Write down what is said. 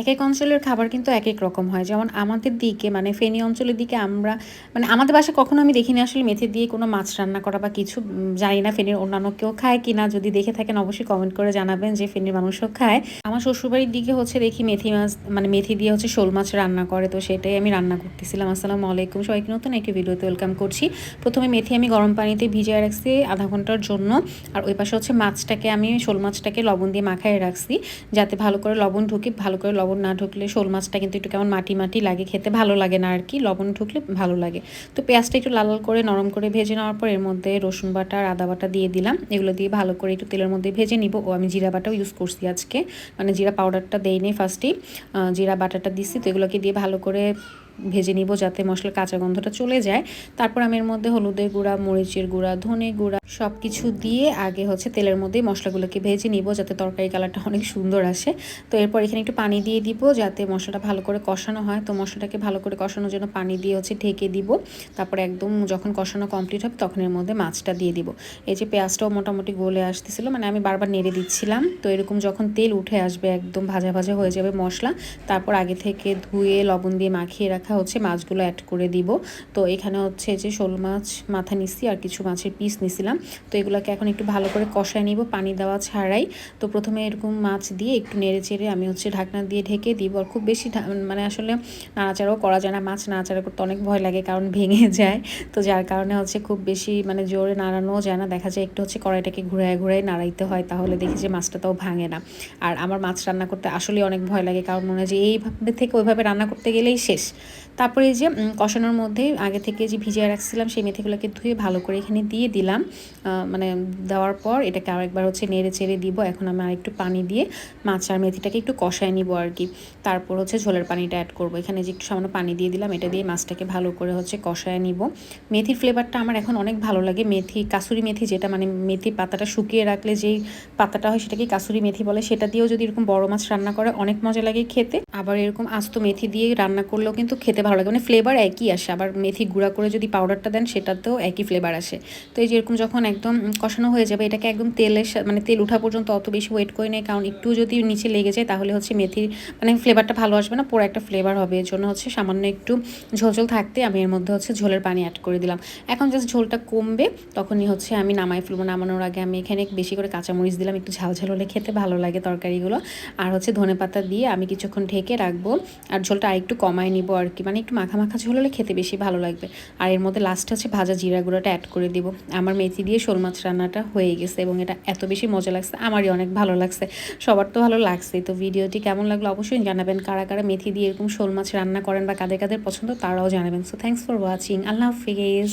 এক এক অঞ্চলের খাবার কিন্তু এক এক রকম হয়। যেমন আমাদের দিকে মানে ফেনী অঞ্চলের দিকে আমরা মানে আমাদের বাসায় কখনো আমি দেখিনি আসলে মেথি দিয়ে কোনো মাছ রান্না করা বা কিছু জানি না ফেনীর অন্যান্য কেউ খায় কি না যদি দেখে থাকেন অবশ্যই কমেন্ট করে জানাবেন যে ফেনীর মানুষও খায়। আমার শ্বশুরবাড়ির দিকে হচ্ছে দেখি মেথি মাছ মানে মেথি দিয়ে হচ্ছে শোল মাছ রান্না করে, তো সেটাই আমি রান্না করতেছিলাম। আসসালামু আলাইকুম। সবাইকে নতুন একটি ভিডিওতে ওয়েলকাম করছি। প্রথমে মেথি আমি গরম পানিতে ভিজিয়ে রাখছি আধা ঘণ্টার জন্য। আর ওই পাশে হচ্ছে মাছটাকে আমি শোল মাছটাকে লবণ দিয়ে মাখায় রাখছি, যাতে ভালো করে লবণ ঢুকে, ভালো করে লবণ না ঢুকলে শোল মাছটা কিন্তু একটু কেমন মাটি মাটি লাগে, খেতে ভালো লাগে না আর কি। লবণ ঢুকলে ভালো লাগে। তো পেঁয়াজটা একটু লাল লাল করে, নরম করে ভেজে নেওয়ার পর এর মধ্যে রসুন বাটা আর আদা বাটা দিয়ে দিলাম। এগুলো দিয়ে ভালো করে একটু তেলের মধ্যে ভেজে নিব। ও, আমি জিরা বাটাও ইউজ করছি আজকে। মানে জিরা পাউডারটা দেয়নি ফার্স্টেই জিরা বাটাটা দিচ্ছি তো এগুলোকে দিয়ে ভালো করে ভেজে নিব যাতে মশলার কাঁচা গন্ধটা চলে যায়। তারপর আমি এর মধ্যে হলুদের গুঁড়া, মরিচের গুঁড়া, ধনে গুঁড়া সব কিছু দিয়ে আগে হচ্ছে তেলের মধ্যে মশলাগুলোকে ভেজে নিব যাতে তরকারি কালারটা অনেক সুন্দর আসে। তো এরপর এখানে একটু পানি দিয়ে দিব যাতে মশলাটা ভালো করে কষানো হয়। তো মশলাটাকে ভালো করে কষানোর জন্য পানি দিয়ে হচ্ছে ঢেকে দিব। তারপর একদম যখন কষানো কমপ্লিট হবে তখন এর মধ্যে মাছটা দিয়ে দিব। এই যে পেঁয়াজটাও মোটামুটি গলে আসতেছিল মানে আমি বারবার নেড়ে দিচ্ছিলাম। তো এরকম যখন তেল উঠে আসবে একদম ভাজা ভাজা হয়ে যাবে মশলা, তারপর আগে থেকে ধুয়ে লবণ দিয়ে মাখিয়ে হচ্ছে, মাছগুলো অ্যাড করে দিব। তো এখানে হচ্ছে যে শোল মাছ মাথা নিচ্ছি আর কিছু মাছের পিস নিছিলাম। তো এগুলোকে এখন একটু ভালো করে কষায় নিব, পানি দেওয়া ছাড়াই। তো প্রথমে এরকম মাছ দিয়ে একটু নেড়ে চেড়ে আমি হচ্ছে ঢাকনা দিয়ে ঢেকে দিব। আর খুব বেশি মানে আসলে নাড়াচাড়াও করা যায় না, মাছ নাড়াচাড়া করতে অনেক ভয় লাগে কারণ ভেঙে যায়। তো যার কারণে হচ্ছে খুব বেশি মানে জোরে নাড়ানোও যায় না। দেখা যায় একটু হচ্ছে কড়াইটাকে ঘুরায় ঘুরায় নাড়াইতে হয়, তাহলে দেখি যে মাছটা তাও ভাঙে না। আর আমার মাছ রান্না করতে আসলে অনেক ভয় লাগে, কারণ মনে হয় যে এইভাবে থেকে ওইভাবে রান্না করতে গেলেই শেষ। তারপরে এই যে কষানোর মধ্যে আগে থেকে যে ভিজিয়ে রাখছিলাম সেই মেথিগুলোকে ধুয়ে ভালো করে এখানে দিয়ে দিলাম। মানে দেওয়ার পর এটাকে আরেকবার হচ্ছে নেড়ে চেড়ে দিব। এখন আমি আরেকটু পানি দিয়ে মাছ আর মেথিটাকে একটু কষায় নিব আর কি। তারপর হচ্ছে ঝোলের পানিটা অ্যাড করব। এখানে যে একটু সামান্য পানি দিয়ে দিলাম, এটা দিয়ে মাছটাকে ভালো করে হচ্ছে কষায় নিব। মেথির ফ্লেভারটা আমার এখন অনেক ভালো লাগে। মেথি, কাসুরি মেথি যেটা মানে মেথি পাতাটা শুকিয়ে রাখলে যেই পাতাটা হয় সেটাকে কাসুরি মেথি বলে। সেটা দিয়েও যদি এরকম বড় মাছ রান্না করে, অনেক মজা লাগে খেতে। আবার এরকম আস্ত মেথি দিয়ে রান্না করলেও কিন্তু খেতে ভালো লাগে। মানে ফ্লেভার একই আসে। আবার মেথি গুঁড়া করে যদি পাউডারটা দেন, সেটাতেও একই ফ্লেভার আসে। তো এই যেরকম যখন একদম কষানো হয়ে যাবে, এটাকে একদম তেলের মানে তেল ওঠা পর্যন্ত অত বেশি ওয়েট করে নেই। কারণ একটু যদি নিচে লেগে যায়, তাহলে হচ্ছে মেথির মানে ফ্লেভারটা ভালো আসবে না, পুরো একটা ফ্লেভার হবে। এর জন্য হচ্ছে সামান্য একটু ঝোলঝোল থাকতে আমি এর মধ্যে হচ্ছে ঝোলের পানি অ্যাড করে দিলাম। এখন জাস্ট ঝোলটা কমবে, তখনই হচ্ছে আমি নামাই ফেলব। নামানোর আগে আমি এখানে বেশি করে কাঁচামরিচ দিলাম, একটু ঝাল ঝাল হলে খেতে ভালো লাগে তরকারিগুলো। আর হচ্ছে ধনে পাতা দিয়ে আমি কিছুক্ষণ ঢেকে রাখব। আর ঝোলটা আরেকটু কমায় নিব আর কি মানে একটু মাখা মাখা ঝোল হলে খেতে বেশি ভালো লাগবে। আর এর মধ্যে লাস্ট হচ্ছে ভাজা জিরা গুঁড়োটা অ্যাড করে দিব। আমার মেথি দিয়ে শোল মাছ রান্নাটা হয়ে গেছে এবং এটা এত বেশি মজা লাগছে, আমারই অনেক ভালো লাগছে। সবার তো ভালো লাগছে তো ভিডিওটি কেমন লাগল অবশ্যই জানাবেন। কারা কারা মেথি দিয়ে এরকম শোল মাছ রান্না করেন বা কাদের কাদের পছন্দ তারাও জানাবেন। সো থ্যাংকস ফর ওয়াচিং আল্লাহ হাফিজ।